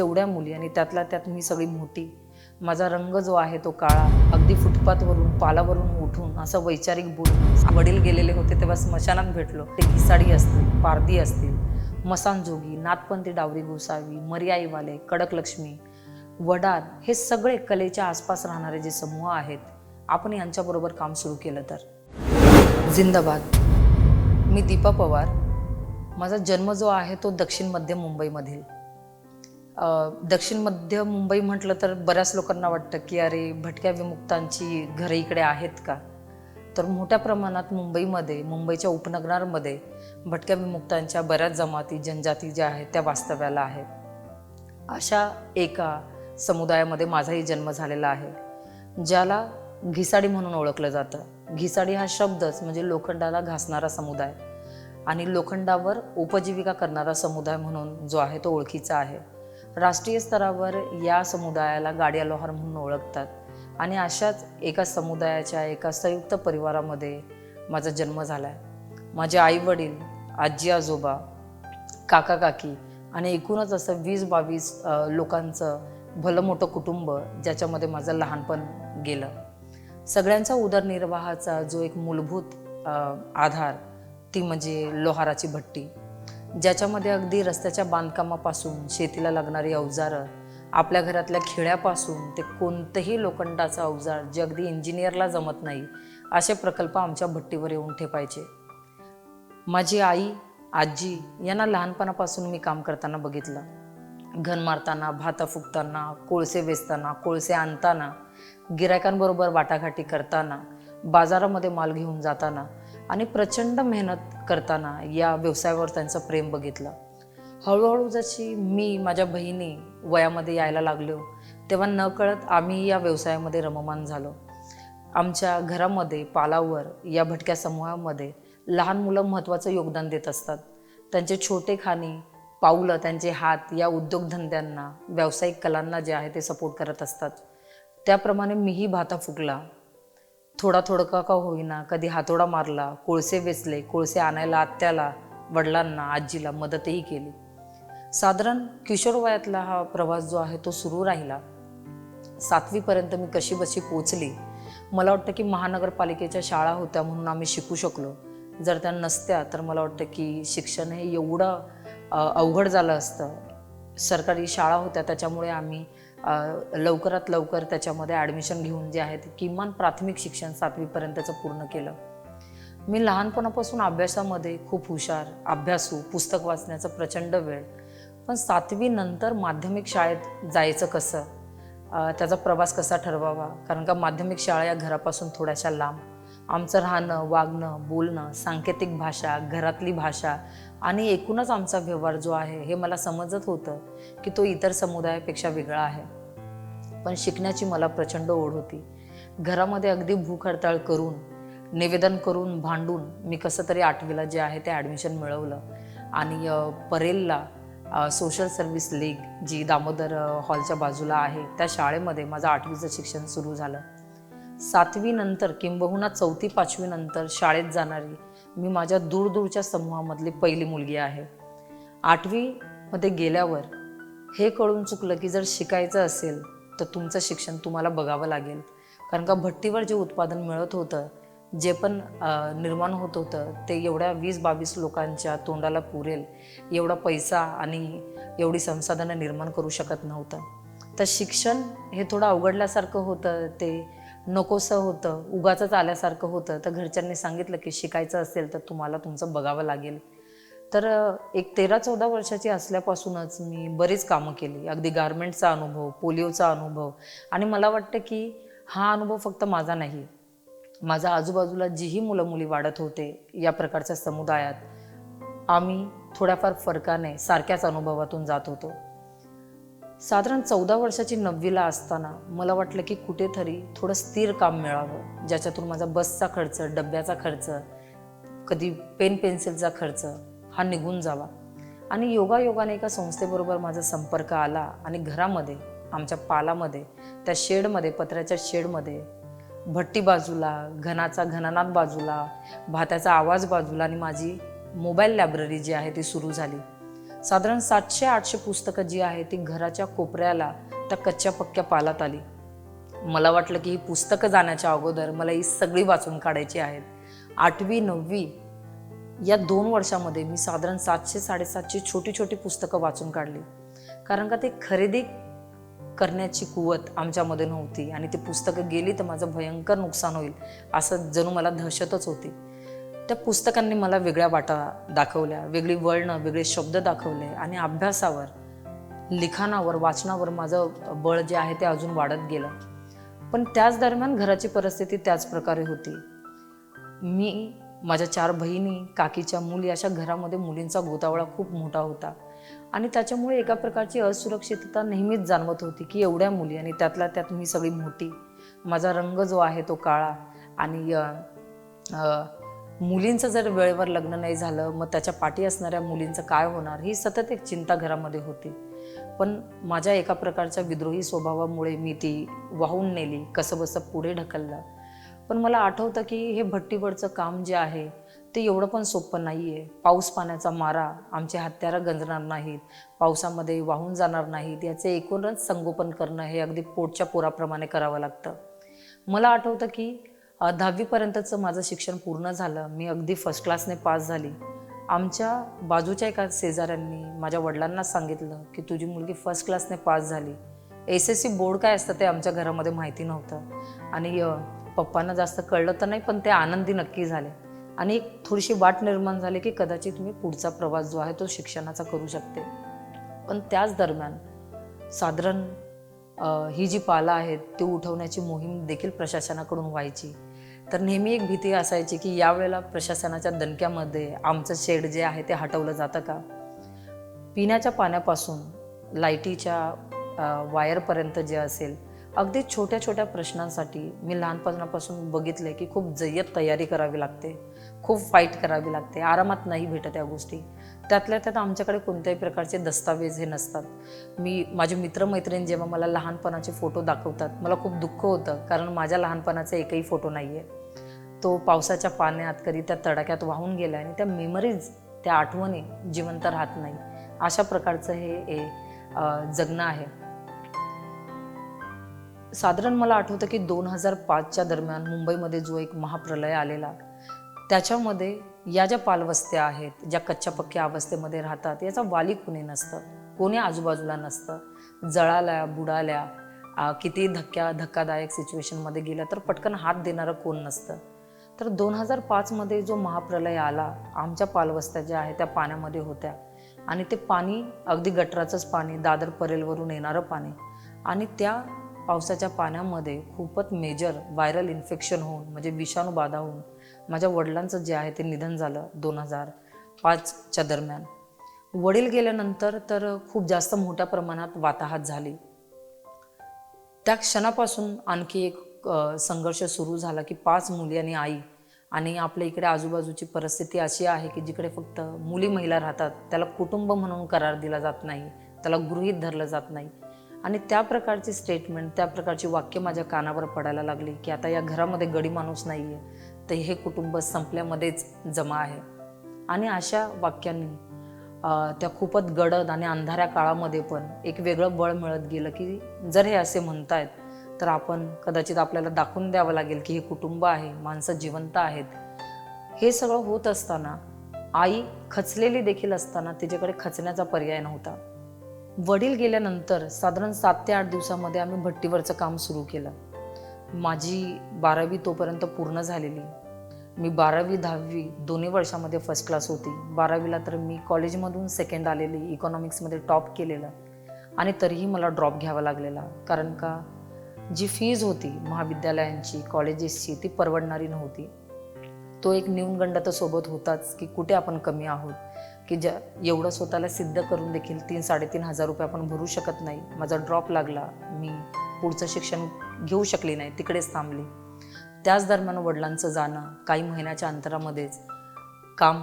एवढ्या मुली आणि त्यातल्या त्यात मी सगळी मोठी. माझा रंग जो आहे तो काळा. अगदी फुटपाथवरून पालावरून उठून असं वैचारिक बोल वडील गेलेले होते तेव्हा स्मशानात भेटलो. ते घिसाडी असतील पारदी असतील मसानजोगी नाथपंथी डावरी गोसावी मर्याईवाले कडक लक्ष्मी वडार हे सगळे कलेच्या आसपास राहणारे जे समूह आहेत आपण यांच्याबरोबर काम सुरू केलं तर. जिंदाबाद. मी दीपा पवार. माझा जन्म जो आहे तो दक्षिण मध्य मुंबईमधील. दक्षिण मध्य मुंबई म्हटलं तर बऱ्याच लोकांना वाटतं की अरे भटक्या विमुक्तांची घरं इकडे आहेत का? तर मोठ्या प्रमाणात मुंबईमध्ये मुंबईच्या उपनगरांमध्ये भटक्या विमुक्तांच्या बऱ्याच जमाती जनजाती ज्या आहेत त्या वास्तव्याला आहेत. अशा एका समुदायामध्ये माझाही जन्म झालेला आहे ज्याला घिसाडी म्हणून ओळखलं जातं. घिसाडी हा शब्दच म्हणजे लोखंडाला घासणारा समुदाय आणि लोखंडावर उपजीविका करणारा समुदाय म्हणून जो आहे तो ओळखीचा आहे. राष्ट्रीय स्तरावर या समुदायाला गाडिया लोहार म्हणून ओळखतात. आणि अशाच एका समुदायाच्या एका संयुक्त परिवारामध्ये माझा जन्म झाला आहे माझे आईवडील आजी आजोबा काका काकी आणि एकूणच असं वीस बावीस लोकांचं भलं मोठं कुटुंब ज्याच्यामध्ये माझं लहानपण गेलं. सगळ्यांचा उदरनिर्वाहाचा जो एक मूलभूत आधार ती म्हणजे लोहाराची भट्टी. ज्याच्यामध्ये अगदी रस्त्याच्या बांधकामापासून शेतीला लागणारी अवजारं आपल्या घरातल्या खिळ्यापासून ते कोणतंही लोखंडाचं अवजार जे अगदी इंजिनियरला जमत नाही असे प्रकल्प आमच्या भट्टीवर येऊन ठेपायचे. माझी आई आजी यांना लहानपणापासून मी काम करताना बघितलं. घन मारताना भाता फुकताना कोळसे वेचताना कोळसे आणताना गिरायकांबरोबर वाटाघाटी करताना बाजारामध्ये माल घेऊन जाताना आणि प्रचंड मेहनत करताना या व्यवसायावर त्यांचं प्रेम बघितलं. हळूहळू जशी मी माझ्या बहिणी वयामध्ये यायला लागलो तेव्हा न कळत आम्ही या व्यवसायामध्ये रममान झालो. आमच्या घरामध्ये पालावर या भटक्या समूहामध्ये लहान मुलं महत्त्वाचं योगदान देत असतात. त्यांचे छोटे खाणी पाऊलं त्यांचे हात या उद्योगधंद्यांना व्यावसायिक कलांना जे आहे ते सपोर्ट करत असतात. त्याप्रमाणे मीही भाता फुकला. थोडा थोडका का होईना कधी हातोडा मारला कोळसे वेचले कोळसे आणायला आत्याला वडिलांना आजीला मदतही केली. साधारण किशोर वयातला हा प्रवास जो आहे तो सुरू राहिला. सातवीपर्यंत मी कशी बशी पोचली मला वाटतं की महानगरपालिकेच्या शाळा होत्या म्हणून आम्ही शिकू शकलो. जर त्या नसत्या तर मला वाटतं की शिक्षण हे एवढं अवघड झालं असतं. सरकारी शाळा होत्या त्याच्यामुळे आम्ही लवकरात लवकर त्याच्यामध्ये ॲडमिशन घेऊन जे आहे ते किमान प्राथमिक शिक्षण सातवीपर्यंतचं पूर्ण केलं. मी लहानपणापासून अभ्यासामध्ये खूप हुशार अभ्यासू पुस्तक वाचण्याचा प्रचंड वेळ. पण सातवी नंतर माध्यमिक शाळेत जायचं कसं? त्याचा प्रवास कसा ठरवावा? कारण का माध्यमिक शाळा या घरापासून थोड्याशा लांब. आमचं राहणं वागणं बोलणं सांकेतिक भाषा घरातली भाषा आणि एकूणच आमचा व्यवहार जो आहे हे मला समजत होतं की तो इतर समुदायापेक्षा वेगळा आहे. पण शिकण्याची मला प्रचंड ओढ होती. घरामध्ये अगदी भूक हडताळ करून निवेदन करून भांडून मी कसं तरी आठवीला जे आहे ते ॲडमिशन मिळवलं. आणि परेलला सोशल सर्व्हिस लीग जी दामोदर हॉलच्या बाजूला आहे त्या शाळेमध्ये माझं आठवीचं शिक्षण सुरू झालं. सातवीनंतर किंबहुना चौथी पाचवीनंतर शाळेत जाणारी मी माझ्या दूरदूरच्या समूहामधली पहिली मुलगी आहे. आठवीमध्ये गेल्यावर हे कळून चुकलं की जर शिकायचं असेल तर तुमचं शिक्षण तुम्हाला बघावं लागेल. कारण का भट्टीवर जे उत्पादन मिळत होतं जे पण निर्माण होत होतं ते एवढ्या वीस बावीस लोकांच्या तोंडाला पुरेल एवढा पैसा आणि एवढी संसाधनं निर्माण करू शकत नव्हतं. तर शिक्षण हे थोडं अवघडल्यासारखं होतं ते. नकोसं होतं उगाचंच आल्यासारखं होतं. तर घरच्यांनी सांगितलं की शिकायचं असेल तर तुम्हाला तुमचं बघावं लागेल. तर एक तेरा चौदा वर्षाची असल्यापासूनच मी बरीच कामं केली. अगदी गारमेंटचा अनुभव पोलिओचा अनुभव. आणि मला वाटतं की हा अनुभव फक्त माझा नाही. माझ्या आजूबाजूला जीही मुलं मुली वाढत होते या प्रकारच्या समुदायात. आम्ही थोड्याफार फरकाने सारख्याच अनुभवातून जात होतो. साधारण चौदा वर्षाची नववीला असताना मला वाटलं की कुठेतरी थोडं स्थिर काम मिळावं ज्याच्यातून माझा बसचा खर्च डब्याचा खर्च कधी पेन पेन्सिलचा खर्च हा निघून जावा. आणि योगायोगाने एका संस्थेबरोबर माझा संपर्क आला आणि घरामध्ये आमच्या पालामध्ये त्या शेडमध्ये पत्र्याच्या शेडमध्ये भट्टी बाजूला घनाचा घननाथ बाजूला भात्याचा आवाज बाजूला आणि माझी मोबाईल लायब्ररी जी आहे ती सुरू झाली. साधारण सातशे आठशे पुस्तकं जी आहे ती घराच्या कोपऱ्याला त्या कच्च्या पक्क्या पालात आली. मला वाटलं की ही पुस्तकं जाण्याच्या अगोदर मला ही सगळी वाचून काढायची आहेत. आठवी नववी या दोन वर्षामध्ये मी साधारण सातशे साडेसातशे छोटी छोटी पुस्तकं वाचून काढली. कारण का ते खरेदी करण्याची कुवत आमच्यामध्ये नव्हती आणि ती पुस्तकं गेली तर माझं भयंकर नुकसान होईल असं जणू मला दहशतच होती. त्या पुस्तकांनी मला वेगळ्या वाटा दाखवल्या वेगळी वळणं वेगळे शब्द दाखवले आणि अभ्यासावर लिखाणावर वाचनावर माझं बळ जे आहे ते अजून वाढत गेलं. पण त्याच दरम्यान घराची परिस्थिती त्याच प्रकारे होती. मी माझ्या चार बहिणी काकीच्या मुली अशा घरामध्ये मुलींचा गोतावळा खूप मोठा होता. आणि त्याच्यामुळे एका प्रकारची असुरक्षितता नेहमीच जाणवत होती की एवढ्या मुली आणि त्यातल्या त्यात मी सगळी मोठी. माझा रंग जो आहे तो काळा आणि मुलींचं जर वेळेवर लग्न नाही झालं मग त्याच्या पाठी असणाऱ्या मुलींचं काय होणार? ही सतत एक चिंता घरामध्ये होती. पण माझ्या एका प्रकारच्या विद्रोही स्वभावामुळे मी ती वाहून नेली कसंबसं पुढे ढकललं. पण मला आठवतं की हे भट्टीवरचं काम जे आहे ते एवढं पण सोपं नाही आहे पाऊस पाण्याचा मारा आमचे हत्यारं गंजणार नाहीत पावसामध्ये वाहून जाणार नाहीत याचे एकूणच संगोपन करणं हे अगदी पोटच्या पोराप्रमाणे करावं लागतं. मला आठवतं की दहावीपर्यंतचं माझं शिक्षण पूर्ण झालं. मी अगदी फर्स्ट क्लासने पास झाली. आमच्या बाजूच्या एका शेजाऱ्यांनी माझ्या वडिलांना सांगितलं की तुझी मुलगी फर्स्ट क्लासने पास झाली. एस एस सी बोर्ड काय असतं ते आमच्या घरामध्ये माहिती नव्हतं. आणि पप्पांना जास्त कळलं तर नाही पण ते आनंदी नक्की झाले. आणि एक थोडीशी वाट निर्माण झाली की कदाचित मी पुढचा प्रवास जो आहे तो शिक्षणाचा करू शकते. पण त्याच दरम्यान साधारण ही जी पाला आहेत ती उठवण्याची मोहीम देखील प्रशासनाकडून व्हायची. तर नेहमी एक भीती असायची की यावेळेला प्रशासनाच्या दणक्यामध्ये आमचं शेड जे आहे ते हटवलं जातं का? पिण्याच्या पाण्यापासून लाईटीच्या वायरपर्यंत जे असेल अगदी छोट्या छोट्या प्रश्नांसाठी मी लहानपणापासून बघितले की खूप जय्यत तयारी करावी लागते खूप फाईट करावी लागते आरामात नाही भेटत या गोष्टी. त्यातल्या त्यात आमच्याकडे कोणत्याही प्रकारचे दस्तावेज हे नसतात. मी माझे मित्रमैत्रिणी जेव्हा मला लहानपणाचे फोटो दाखवतात मला खूप दुःख होतं कारण माझ्या लहानपणाचा एकही फोटो नाही आहे तो पावसाच्या पाण्यात कधी त्या तडाख्यात वाहून गेला आणि त्या मेमरीज त्या आठवणी जिवंत राहत नाही अशा प्रकारचं हे हे, जगणं आहे. साधारण मला आठवतं की दोन हजार पाचच्या दरम्यान मुंबईमध्ये जो एक महाप्रलय आलेला त्याच्यामध्ये या ज्या पालवस्त्या आहेत ज्या कच्च्या पक्क्या अवस्थेमध्ये राहतात याचा वाली कुणी नसतं कोणी आजूबाजूला नसतं. जळाल्या बुडाल्या किती धक्क्या धक्कादायक सिच्युएशनमध्ये गेल्या तर पटकन हात देणारं कोण नसतं. तर दोन हजार पाचमध्ये जो महाप्रलय आला आमच्या पालवस्त्या ज्या आहेत त्या पाण्यामध्ये होत्या. आणि ते पाणी अगदी गटराचंच पाणी दादर परेलवरून येणारं पाणी. आणि त्या पावसाच्या पाण्यामध्ये खूपच मेजर व्हायरल इन्फेक्शन होऊन म्हणजे विषाणू बाधा होऊन माझ्या वडिलांचं जे आहे ते निधन झालं दोन हजार पाचच्या दरम्यान. वडील गेल्यानंतर तर खूप जास्त मोठ्या प्रमाणात वाताहत झाली. त्या क्षणापासून आणखी एक संघर्ष सुरू झाला की पाच मुली आणि आई आणि आपल्या इकडे आजूबाजूची परिस्थिती अशी आहे की जिकडे फक्त मुली महिला राहतात त्याला कुटुंब म्हणून करार दिला जात नाही त्याला गृहीत धरलं जात नाही. आणि त्या प्रकारची स्टेटमेंट त्या प्रकारची वाक्य माझ्या कानावर पडायला लागली की आता या घरामध्ये गडी माणूस नाही आहे तर हे कुटुंब संपल्यामध्येच जमा आहे. आणि अशा वाक्यांनी त्या खूपच गडद आणि अंधाऱ्या काळामध्ये पण एक वेगळं बळ मिळत गेलं की जर हे असे म्हणतायत तर आपण कदाचित आपल्याला दाखवून द्यावं लागेल की हे कुटुंब आहे माणसं जिवंत आहेत. हे सगळं होत असताना आई खचलेली देखील असताना तिच्याकडे खचण्याचा पर्याय नव्हता. वडील गेल्यानंतर साधारण सात ते आठ दिवसामध्ये आम्ही भट्टीवरचं काम सुरू केलं. माझी बारावी तोपर्यंत पूर्ण झालेली. मी बारावी दहावी दोन्ही वर्षामध्ये फर्स्ट क्लास होती. बारावीला तर मी कॉलेजमधून सेकंड आलेली इकॉनॉमिक्समध्ये टॉप केलेलं. आणि तरीही मला ड्रॉप घ्यावा लागलेला. कारण का? जी फीज होती महाविद्यालयांची कॉलेजेसची ती परवडणारी नव्हती. तो एक न्यूनगंड तर सोबत होताच की कुठे आपण कमी आहोत? की ज्या एवढं स्वतःला सिद्ध करून देखील तीन साडेतीन हजार रुपये आपण भरू शकत नाही. माझा ड्रॉप लागला. मी पुढचं शिक्षण घेऊ शकली नाही. तिकडेच थांबली. त्याच दरम्यान वडिलांचं जाणं काही महिन्याच्या अंतरामध्येच काम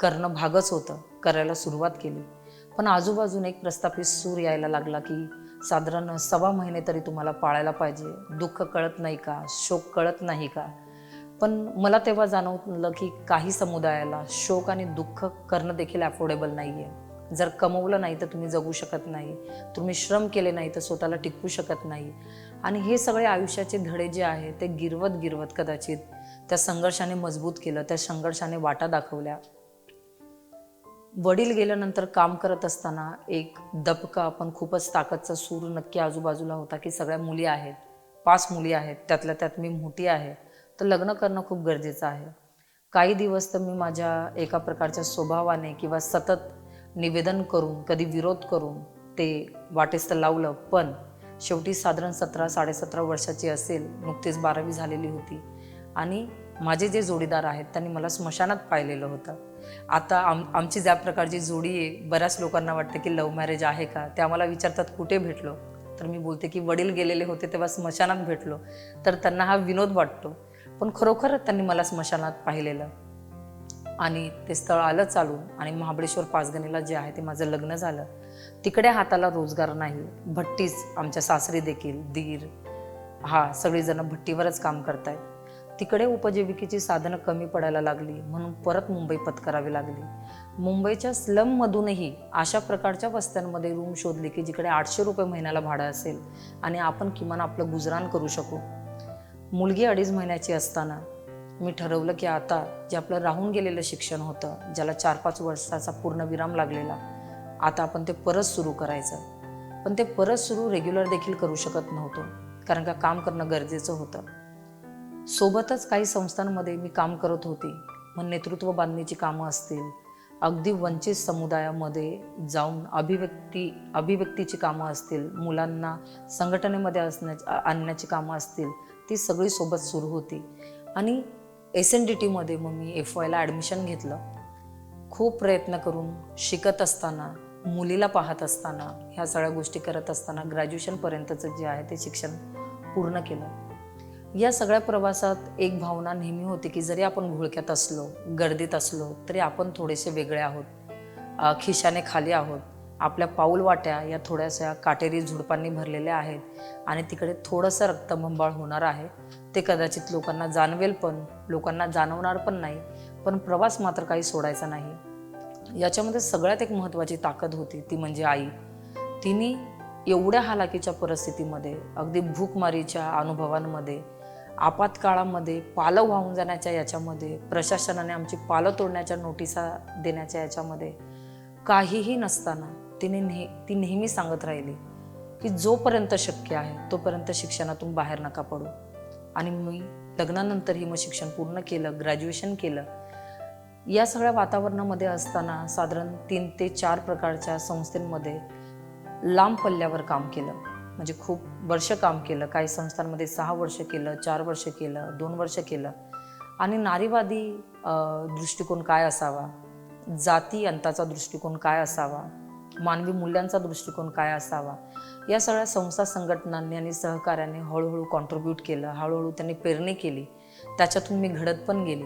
करणं भागच होतं करायला सुरुवात केली. पण आजूबाजून एक प्रस्थापित सूर यायला लागला की साधारण सव्वा महिने तरी तुम्हाला पाळायला पाहिजे. दुःख कळत नाही का? शोक कळत नाही का? पण मला तेव्हा जाणवलं की काही समुदायाला शोक आणि दुःख करणं देखील अफोर्डेबल नाही आहे जर कमवलं नाही तर तुम्ही जगू शकत नाही. तुम्ही श्रम केले नाही तर स्वतःला टिकवू शकत नाही. आणि हे सगळे आयुष्याचे धडे जे आहे ते गिरवत गिरवत कदाचित त्या संघर्षाने मजबूत केलं त्या संघर्षाने वाटा दाखवल्या. वडील गेल्यानंतर काम करत असताना एक दबका पण खूपच ताकदचा सूर नक्की आजूबाजूला होता की सगळ्या मुली आहेत पाच मुली आहेत त्यातल्या त्यात मी मोठी आहे. तर लग्न करणं खूप गरजेचं आहे. काही दिवस तर मी माझ्या एका प्रकारच्या स्वभावाने किंवा सतत निवेदन करून कधी विरोध करून ते वाटेस तर लावलं. पण शेवटी साधारण सतरा साडेसतरा वर्षाची असेल नुकतीच बारावी झालेली होती. आणि माझे जे जोडीदार आहेत त्यांनी मला स्मशानात पाहिलेलं होतं. आता आम आमची ज्या प्रकारची जोडी आहे बऱ्याच लोकांना वाटतं की लव्ह मॅरेज आहे का? ते आम्हाला विचारतात कुठे भेटलो? तर मी बोलते की वडील गेलेले होते तेव्हा स्मशानात भेटलो. तर त्यांना हा विनोद वाटतो. पण खरोखर त्यांनी मला स्मशानात पाहिलेलं. आणि ते स्थळ आलं चालून आणि महाबळेश्वर पाचगणीला जे आहे ते माझं लग्न झालं. तिकडे हाताला रोजगार नाही. भट्टीच आमच्या सासरी देखील दीर हा सगळीजणं भट्टीवरच काम करतायत. तिकडे उपजीविकेची साधनं कमी पडायला लागली म्हणून परत मुंबई पत्करावी लागली. मुंबईच्या स्लममधूनही अशा प्रकारच्या वस्त्यांमध्ये रूम शोधली की जिकडे आठशे रुपये महिन्याला भाडं असेल आणि आपण किमान आपलं गुजराण करू शकू. मुलगी अडीच महिन्याची असताना मी ठरवलं की आता जे आपलं राहून गेलेलं शिक्षण होतं ज्याला चार पाच वर्षाचा पूर्ण विराम लागलेला आता आपण ते परत सुरू करायचं. पण ते परत सुरू रेग्युलर देखील करू शकत नव्हतो कारण का काम करणं गरजेचं होतं. सोबतच काही संस्थांमध्ये मी काम करत होते. मग नेतृत्व बांधणीची कामं असतील. अगदी वंचित समुदायामध्ये जाऊन अभिव्यक्ती अभिव्यक्तीची कामं असतील. मुलांना संघटनेमध्ये असण्या आणण्याची कामं असतील. ती सगळी सोबत सुरू होती. आणि एस एन डी टीमध्ये मग मी एफ वायला ॲडमिशन घेतलं. खूप प्रयत्न करून शिकत असताना मुलीला पाहत असताना ह्या सगळ्या गोष्टी करत असताना ग्रॅज्युएशनपर्यंतचं जे आहे ते शिक्षण पूर्ण केलं. या सगळ्या प्रवासात एक भावना नेहमी होती की जरी आपण घोळक्यात असलो गर्दीत असलो तरी आपण थोडेसे वेगळे आहोत. खिशाने खाली आहोत. आपल्या पाऊलवाट्या या थोड्याशा काटेरी झुडपांनी भरलेल्या आहेत आणि तिकडे थोडंसं रक्तभंबाळ होणार आहे. ते कदाचित लोकांना जाणवेल पण लोकांना जाणवणार पण नाही पण प्रवास मात्र काही सोडायचा नाही. याच्यामध्ये सगळ्यात एक महत्त्वाची ताकद होती ती म्हणजे आई. तिने एवढ्या हालाकीच्या परिस्थितीमध्ये अगदी भूकमारीच्या अनुभवांमध्ये आपत्काळामध्ये पालं वाहून जाण्याच्या याच्यामध्ये प्रशासनाने आमची पालं तोडण्याच्या नोटिसा देण्याच्या याच्यामध्ये काहीही नसताना तिने नेह ती नेहमी सांगत राहिली की जोपर्यंत शक्य आहे तोपर्यंत शिक्षणातून बाहेर नका पडू. आणि मी लग्नानंतरही मग शिक्षण पूर्ण केलं ग्रॅज्युएशन केलं. या सगळ्या वातावरणामध्ये असताना साधारण तीन ते चार प्रकारच्या संस्थेमध्ये लांब पल्ल्यावर काम केलं. म्हणजे खूप वर्ष काम केलं काही संस्थांमध्ये सहा वर्ष केलं चार वर्ष केलं दोन वर्ष केलं. आणि नारीवादी दृष्टिकोन काय असावा? जाती अंताचा दृष्टिकोन काय असावा? मानवी मूल्यांचा दृष्टिकोन काय असावा? या सगळ्या संस्था संघटनांनी आणि सहकार्याने हळूहळू कॉन्ट्रीब्यूट केलं हळूहळू त्यांनी पेरणी केली. त्याच्यातून मी घडत पण गेली.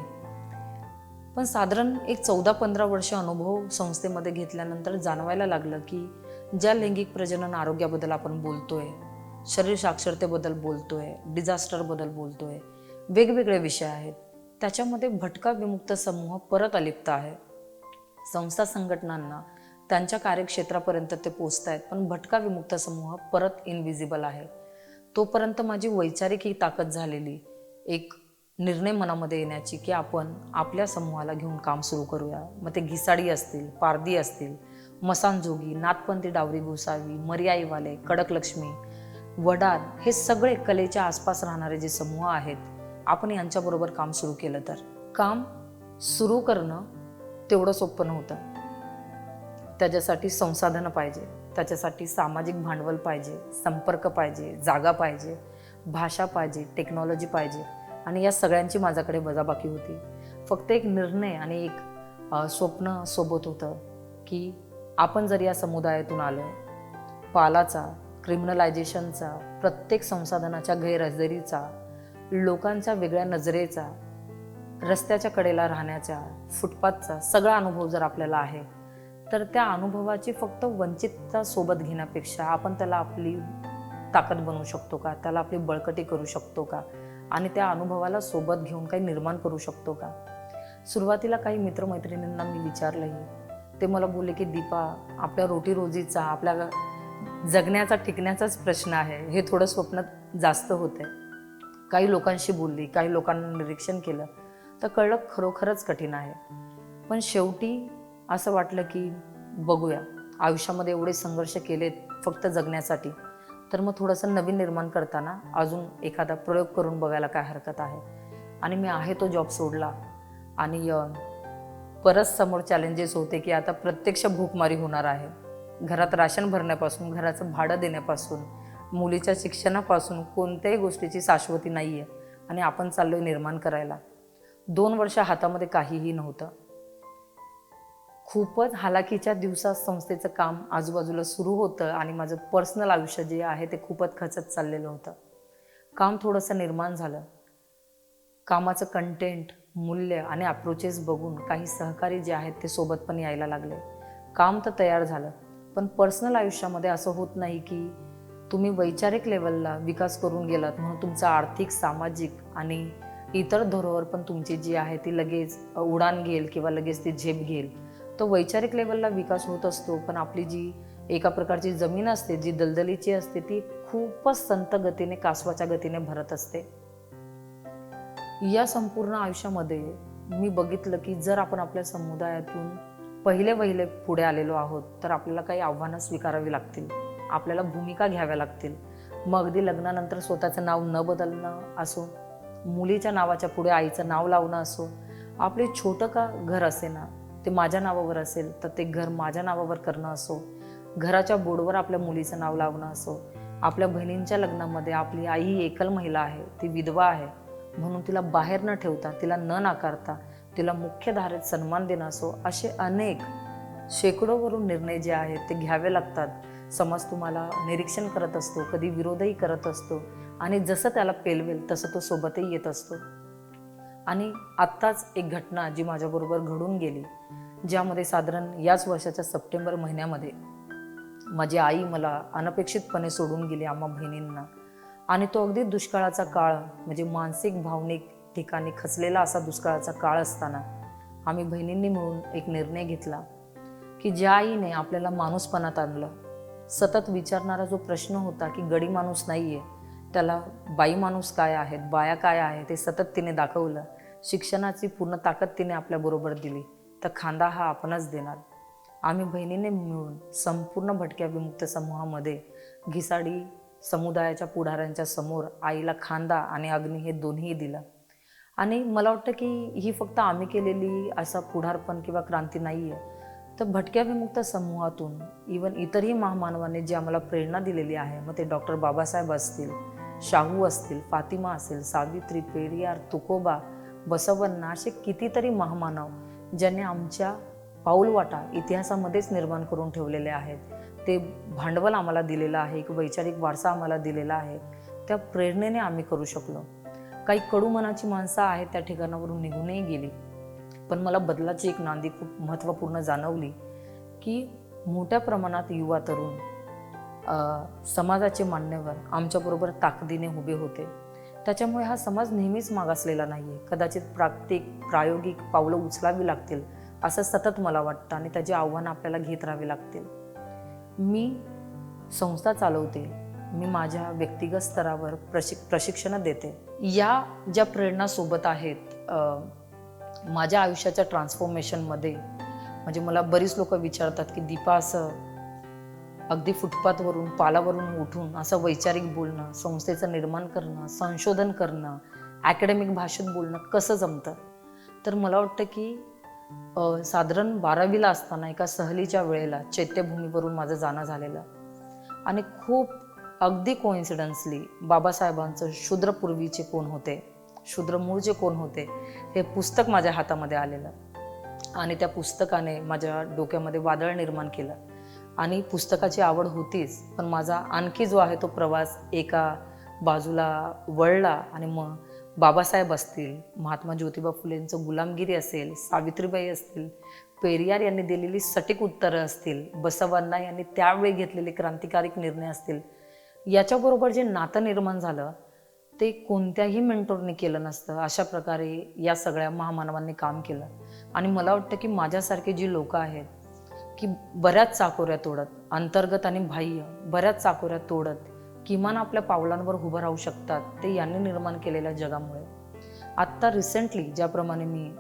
पण साधारण एक चौदा पंधरा वर्ष अनुभव संस्थेमध्ये घेतल्यानंतर जाणवायला लागलं की ज्या लैंगिक प्रजनन आरोग्याबद्दल आपण बोलतोय शरीर साक्षरतेबद्दल बोलतोय डिझास्टरबद्दल बोलतोय वेगवेगळे विषय आहेत त्याच्यामध्ये भटका विमुक्त समूह परत अलिप्त आहे. संस्था संघटनांना त्यांच्या कार्यक्षेत्रापर्यंत ते पोचत आहेत पण भटका विमुक्त समूह परत इनविजिबल आहे. तोपर्यंत माझी वैचारिक ही ताकद झालेली एक निर्णय मनामध्ये येण्याची की आपण आपल्या समूहाला घेऊन काम सुरू करूया. मग ते घिसाडी असतील पारदी असतील मसानजोगी नाथपंथी डावरी गोसावी मर्याईवाले कडकलक्ष्मी वडार हे सगळे कलेच्या आसपास राहणारे जे समूह आहेत आपण यांच्याबरोबर काम सुरू केलं तर. काम सुरू करणं तेवढं सोपं नव्हतं. त्याच्यासाठी संसाधनं पाहिजे त्याच्यासाठी सामाजिक भांडवल पाहिजे संपर्क पाहिजे जागा पाहिजे भाषा पाहिजे टेक्नॉलॉजी पाहिजे आणि या सगळ्यांची माझ्याकडे वजाबाकी होती. फक्त एक निर्णय आणि एक स्वप्न सोबत होतं की आपण जर या समुदायातून आलो पालाचा क्रिमिनलायझेशनचा प्रत्येक संसाधनाच्या गैरहजेरीचा लोकांच्या वेगळ्या नजरेचा रस्त्याच्या कडेला राहण्याचा फुटपाथचा सगळा अनुभव जर आपल्याला आहे तर त्या अनुभवाची फक्त वंचितता सोबत घेण्यापेक्षा आपण त्याला आपली ताकद बनवू शकतो का? त्याला आपली बळकटी करू शकतो का? आणि त्या अनुभवाला सोबत घेऊन काही निर्माण करू शकतो का? सुरुवातीला काही मित्रमैत्रिणींना मी विचारलंही ते मला बोलले की दीपा आपल्या रोटीरोजीचा आपल्या जगण्याचा टिकण्याचाच प्रश्न आहे. हे थोडं स्वप्नात जास्त होतं आहे काही लोकांशी बोलली काही लोकांना निरीक्षण केलं तर कळलं खरोखरच कठीण आहे. पण शेवटी असं वाटलं की बघूया आयुष्यामध्ये एवढे संघर्ष केलेत फक्त जगण्यासाठी तर मग थोडंसं नवीन निर्माण करताना अजून एखादा प्रयोग करून बघायला काय हरकत आहे. आणि मी आहे तो जॉब सोडला. आणि परत समोर चॅलेंजेस होते की आता प्रत्यक्ष भूकमारी होणार आहे. घरात राशन भरण्यापासून घराचं भाडं देण्यापासून मुलीच्या शिक्षणापासून कोणत्याही गोष्टीची शाश्वती नाही आहे आणि आपण चाललोय निर्माण करायला. दोन वर्ष हातामध्ये काहीही नव्हतं. खूपच हालाकीच्या दिवसात संस्थेचं काम आजूबाजूला सुरू होतं आणि माझं पर्सनल आयुष्य जे आहे ते खूपच खचत चाललेलं होतं. काम थोडंसं निर्माण झालं. कामाचं कंटेंट मूल्य आणि अप्रोचेस बघून काही सहकारी जे आहेत ते सोबत पण यायला लागले. काम तर तयार झालं पण पर्सनल आयुष्यामध्ये असं होत नाही की तुम्ही वैचारिक लेवलला विकास करून गेलात म्हणून तुमचा आर्थिक सामाजिक आणि इतर धरोहर पण तुमची जी आहे ती लगेच उडान घेईल किंवा लगेच ती झेप घेईल. तो वैचारिक लेवलला विकास होत असतो पण आपली जी एका प्रकारची जमीन असते जी दलदलीची असते ती खूपच संत गतीने कासवाच्या गतीने भरत असते. या संपूर्ण आयुष्यामध्ये मी बघितलं की जर आपण आपल्या समुदायातून पहिले पहिले पुढे आलेलो आहोत तर आपल्याला काही आव्हानं स्वीकारावी लागतील. आपल्याला भूमिका घ्याव्या लागतील. मग अगदी लग्नानंतर स्वतःचं नाव न बदलणं असो मुलीच्या नावाच्या पुढे आईचं नाव लावणं असो आपले छोटं का घर असे ना ते माझ्या नावावर असेल तर ते घर माझ्या नावावर करणं असो घराच्या बोर्डवर आपल्या मुलीचं नाव लावणं असो आपल्या बहिणींच्या लग्नामध्ये आपली आई ही एकल महिला आहे ती विधवा आहे म्हणून तिला बाहेर न ठेवता तिला न नाकारता तिला मुख्य धारेत सन्मान देणं असो असे अनेक शेकडोवरून निर्णय जे आहेत ते घ्यावे लागतात. समाज तुम्हाला निरीक्षण करत असतो कधी विरोधही करत असतो आणि जसं त्याला पेलवेल तसं तो सोबतही येत असतो. आणि आत्ताच एक घटना जी माझ्याबरोबर घडून गेली ज्यामध्ये साधारण याच वर्षाच्या सप्टेंबर महिन्यामध्ये माझी आई मला अनपेक्षितपणे सोडून गेली आम्हा बहिणींना. आणि तो अगदी दुष्काळाचा काळ म्हणजे मानसिक भावनिक ठिकाणी खचलेला असा दुष्काळाचा काळ असताना आम्ही बहिणींनी मिळून एक निर्णय घेतला की ज्या आईने आपल्याला माणूसपणात आणलं सतत विचारणारा जो प्रश्न होता की गडी माणूस नाही आहे त्याला बाई माणूस काय आहेत बाया काय आहे ते सतत तिने दाखवलं शिक्षणाची पूर्ण ताकद तिने आपल्याबरोबर दिली तर खांदा हा आपणच देणार. आम्ही बहिणीने मिळून संपूर्ण भटक्या विमुक्त समूहामध्ये घिसाडी समुदायाच्या पुढाऱ्यांच्या समोर आईला खांदा आणि अग्नी हे दोन्ही दिलं. आणि मला वाटतं की ही फक्त आम्ही केलेली असा पुढारपण किंवा क्रांती नाही आहे तर भटक्या विमुक्त समूहातून इवन इतरही महामानवांनी जी आम्हाला प्रेरणा दिलेली आहे मग ते डॉक्टर बाबासाहेब असतील शाहू असतील फातिमा असेल सावित्री पेरियार तुकोबा बसवन्ना असे कितीतरी महामानव ज्यांनी आमच्या पाऊलवाटा इतिहासामध्येच निर्माण करून ठेवलेले आहेत. ते भांडवल आम्हाला दिलेलं आहे एक वैचारिक वारसा आम्हाला दिलेला आहे त्या प्रेरणेने आम्ही करू शकलो. काही कडू मनाची माणसं आहेत त्या ठिकाणावरून निघूनही गेली. पण मला बदलाची एक नांदी खूप महत्त्वपूर्ण जाणवली की मोठ्या प्रमाणात युवा तरुण समाजाचे मान्यवर आमच्याबरोबर ताकदीने उभे होते. त्याच्यामुळे हा समाज नेहमीच मागासलेला नाही आहे कदाचित प्राक्तिक प्रायोगिक पावलं उचलावी लागतील असं सतत मला वाटतं आणि त्याची आव्हानं आपल्याला घेत राहावी लागतील. मी संस्था चालवते मी माझ्या व्यक्तिगत स्तरावर प्रशिक प्रशिक्षणं देते. या ज्या प्रेरणासोबत आहेत माझ्या आयुष्याच्या ट्रान्सफॉर्मेशनमध्ये म्हणजे मला बरीच लोक विचारतात की दीपा असं अगदी फुटपाथवरून पालावरून उठून असं वैचारिक बोलणं संस्थेचं निर्माण करणं संशोधन करणं ॲकॅडमिक भाषेत बोलणं कसं जमतं? तर मला वाटतं की साधारण बारावीला असताना एका सहलीच्या वेळेला चैत्यभूमीवरून माझं जाणं झालेलं. आणि खूप अगदी कोइन्सिडन्सली बाबासाहेबांचं शूद्रपूर्वीचे कोण होते शूद्र मूळचे कोण होते हे पुस्तक माझ्या हातामध्ये आलेलं. आणि त्या पुस्तकाने माझ्या डोक्यामध्ये वादळ निर्माण केलं. आणि पुस्तकाची आवड होतीच पण माझा आणखी जो आहे तो प्रवास एका बाजूला वळला आणि मग बाबासाहेब असतील महात्मा ज्योतिबा फुलेंचं गुलामगिरी असेल सावित्रीबाई असतील पेरियार यांनी दिलेली सटीक उत्तरं असतील बसवांना यांनी त्यावेळी घेतलेले क्रांतिकारक निर्णय असतील याच्याबरोबर जे नातं निर्माण झालं ते कोणत्याही मेंटोरने केलं नसतं. अशा प्रकारे या सगळ्या महामानवांनी काम केलं. आणि मला वाटतं की माझ्यासारखे जी लोक आहेत की बऱ्याच चाकोऱ्या तोडत अंतर्गत आणि बाह्य बऱ्याच चाकोऱ्या तोडत किमान आपल्या पावलांवर उभं राहू शकतात ते यांनी निर्माण केलेल्या जगामुळे. आत्ता रिसेंटली ज्याप्रमाणे मी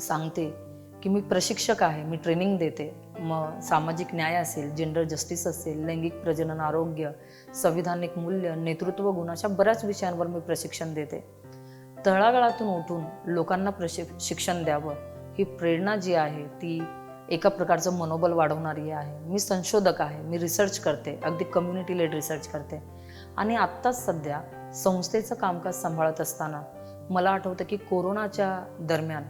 सांगते की मी प्रशिक्षक आहे मी ट्रेनिंग देते. मग सामाजिक न्याय असेल जेंडर जस्टिस असेल लैंगिक प्रजनन आरोग्य संविधानिक मूल्य नेतृत्व गुण अशा बऱ्याच विषयांवर मी प्रशिक्षण देते. तळागाळातून उठून लोकांना प्रशिक शिक्षण द्यावं ही प्रेरणा जी आहे ती एका प्रकारचं मनोबल वाढवणारी आहे. मी संशोधक आहे. मी रिसर्च करते. अगदी कम्युनिटी लेड रिसर्च करते. आणि आत्ताच सध्या संस्थेचं कामकाज सांभाळत असताना मला आठवतं की कोरोनाच्या दरम्यान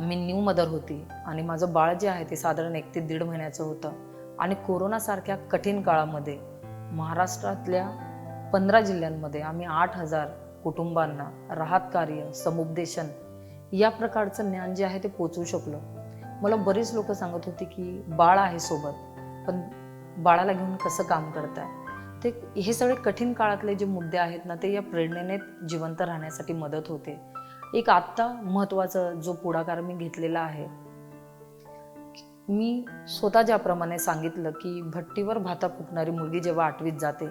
मी न्यू मदर होती आणि माझं बाळ जे आहे ते साधारण एक ते दीड महिन्याचं होतं. आणि कोरोनासारख्या कठीण काळामध्ये महाराष्ट्रातल्या पंधरा जिल्ह्यांमध्ये आम्ही आठ हजार कुटुंबांना राहत कार्य समुपदेशन या प्रकारचं ज्ञान जे आहे ते पोचवू शकलो. मला बरेच लोक सांगत होते की बाळ आहे सोबत पण बाळाला घेऊन कसं काम करताय? ते हे सगळे कठीण काळातले जे मुद्दे आहेत ना ते या प्रेरणेने जिवंत राहण्यासाठी मदत होते. एक आत्ता महत्त्वाचा जो पुढाकार मी घेतलेला आहे मी स्वतः ज्याप्रमाणे सांगितलं की भट्टीवर भाता फुकणारी मुलगी जेव्हा आठवीत जाते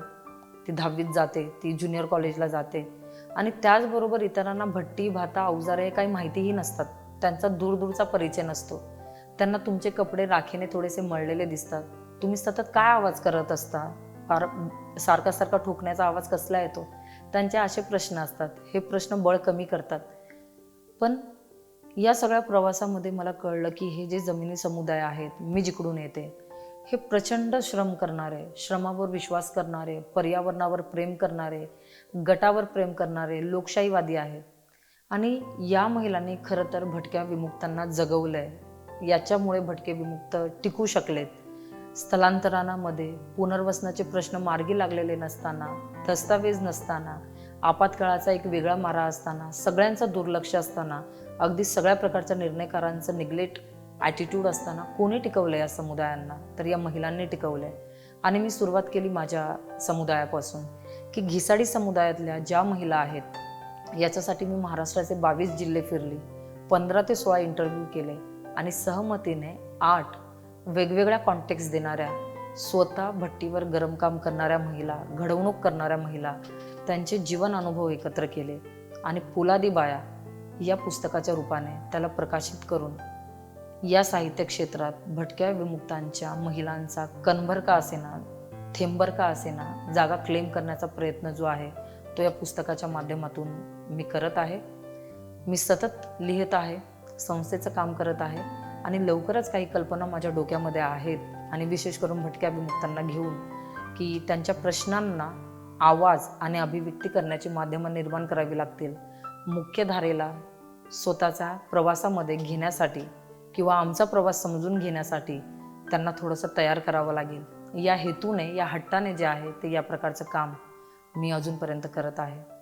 ती दहावीत जाते ती ज्युनियर कॉलेजला जाते आणि त्याचबरोबर इतरांना भट्टी भाता अवजारे हे काही माहितीही नसतात. त्यांचा दूरदूरचा परिचय नसतो. त्यांना तुमचे कपडे राखेने थोडेसे मळलेले दिसतात. तुम्ही सतत काय आवाज करत असता? फार सारखा सारखा ठोकण्याचा आवाज कसला येतो? त्यांचे असे प्रश्न असतात. हे प्रश्न बळ कमी करतात. पण या सगळ्या प्रवासामध्ये मला कळलं की हे जे जमिनी समुदाय आहेत मी जिकडून येते हे प्रचंड श्रम करणारे श्रमावर विश्वास करणारे पर्यावरणावर प्रेम करणारे गटावर प्रेम करणारे लोकशाहीवादी आहेत. आणि या महिलांनी खरं तर भटक्या विमुक्तांना जगवलं आहे याच्यामुळे भटके विमुक्त टिकू शकलेत. स्थलांतरणामध्ये पुनर्वसनाचे प्रश्न मार्गी लागलेले नसताना दस्तावेज नसताना आपत्काळाचा एक वेगळा मारा असताना सगळ्यांचं दुर्लक्ष असताना अगदी सगळ्या प्रकारच्या निर्णयकारांचं निग्लेक्ट ॲटिट्यूड असताना कोणी टिकवलं या समुदायांना? तर या महिलांनी टिकवलं आहे आणि मी सुरुवात केली माझ्या समुदायापासून की घिसाडी समुदायातल्या ज्या महिला आहेत याच्यासाठी मी महाराष्ट्राचे बावीस जिल्हे फिरली पंधरा ते सोळा इंटरव्ह्यू केले. आणि सहमतीने आठ वेगवेगळ्या कॉन्टेक्स्ट देणाऱ्या स्वतः भट्टीवर गरम काम करणाऱ्या महिला घडवणूक करणाऱ्या महिला त्यांचे जीवन अनुभव एकत्र केले आणि पुलादी बाया या पुस्तकाच्या रूपाने त्याला प्रकाशित करून या साहित्य क्षेत्रात भटक्या विमुक्तांच्या महिलांचा कणभर का असेना थेंबर का असेना जागा क्लेम करण्याचा प्रयत्न जो आहे तो या पुस्तकाच्या माध्यमातून मी करत आहे. मी सतत लिहित आहे. संस्थेचं काम करत आहे आणि लवकरच काही कल्पना माझ्या डोक्यामध्ये आहेत आणि विशेष करून भटक्या विमुक्तांना घेऊन की त्यांच्या प्रश्नांना आवाज आणि अभिव्यक्ती करण्याची माध्यमं निर्माण करावी लागतील. मुख्यधारेला स्वतःचा स्वतःच्या प्रवासामध्ये घेण्यासाठी किंवा आमचा प्रवास समजून घेण्यासाठी त्यांना थोडंसं तयार करावं लागेल. या हेतूने या हट्टाने जे आहे ते या प्रकारचं काम मी अजूनपर्यंत करत आहे.